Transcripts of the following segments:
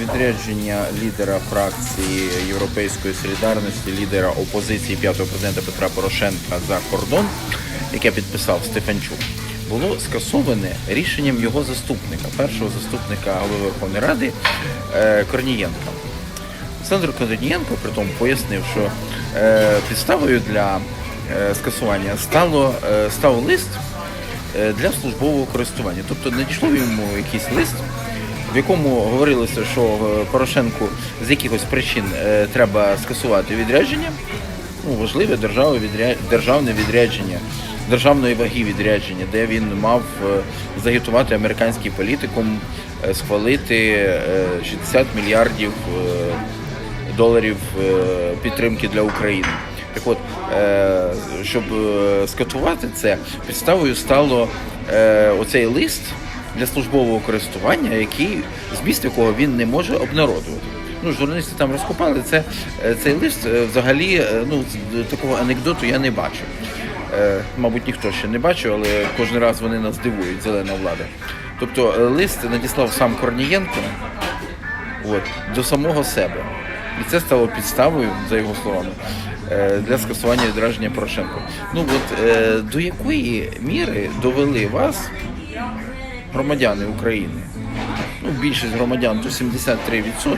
Відрядження лідера фракції Європейської солідарності, лідера опозиції п'ятого президента Петра Порошенка за кордон, яке підписав Стефанчук, було скасоване рішенням його заступника, першого заступника голови Верховної Ради е, Корнієнка. Олександр Корнієнко при тому пояснив, що е, підставою для е, скасування стало, став лист для службового користування. Тобто надійшло йому якийсь лист, в якому говорилося, що е, Порошенку з якихось причин е, треба скасувати відрядження, ну, важливе державне, відря... державне відрядження, державної ваги відрядження, де він мав е, загітувати американський політикум, схвалити е, 60 мільярдів доларів підтримки для України. Так от, щоб скатувати це, підставою стало оцей лист для службового користування, який зміст якого він не може обнародувати. Ну, журналісти там розкопали це. е, Цей лист е, взагалі е, ну, такого анекдоту я не бачив. Мабуть, ніхто ще не бачив, але кожен раз вони нас дивують, зелена влада. Тобто лист надіслав сам Корнієнко от, до самого себе. І це стало підставою, за його словами, для скасування відраження Порошенко. Ну от до якої міри довели вас громадяни України? Ну, більшість громадян, то 73%.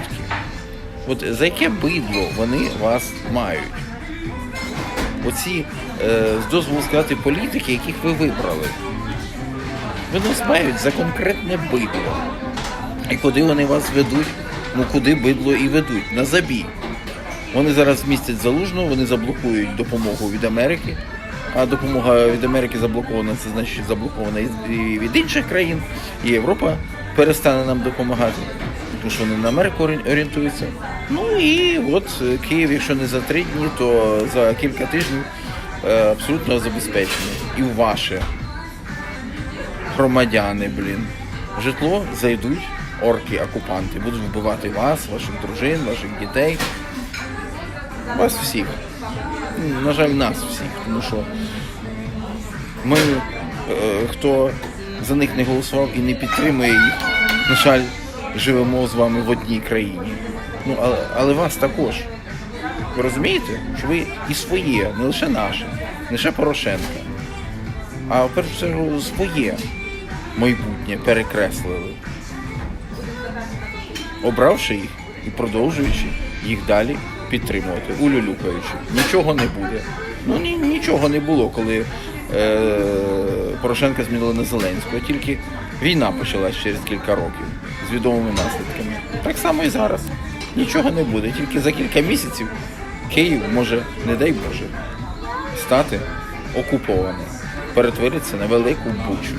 От за яке бидло вони вас мають? Оці, е, з дозволу сказати, політики, яких ви вибрали. Вони вас мають за конкретне бидло. І куди вони вас ведуть? Ну куди бидло і ведуть? На забій. Вони зараз містять залужну, вони заблокують допомогу від Америки. А допомога від Америки заблокована, це значить заблокована і від інших країн, і Європа перестане нам допомагати, тому що вони на Америку орієнтуються. Ну і от е, Київ, якщо не за три дні, то за кілька тижнів е, абсолютно забезпечений. І ваше громадяни, блін. Житло зайдуть орки-окупанти, будуть вбивати вас, ваших дружин, ваших дітей. Вас всіх. На жаль, нас всіх. Тому що ми, е, хто за них не голосував і не підтримує їх, на жаль, живемо з вами в одній країні. Ну, але, але вас також. Ви розумієте, що ви і своє, не лише наше, не лише Порошенка, а в першу чергу своє майбутнє перекреслили, обравши їх і продовжуючи їх далі підтримувати, улюлюкаючи. Нічого не буде. Ну ні, нічого не було, коли е, Порошенка змінили на Зеленського, тільки війна почалась через кілька років з відомими наслідками. Так само і зараз. Нічого не буде, тільки за кілька місяців Київ може, не дай Боже, стати окупованим, перетворитися на велику бучу.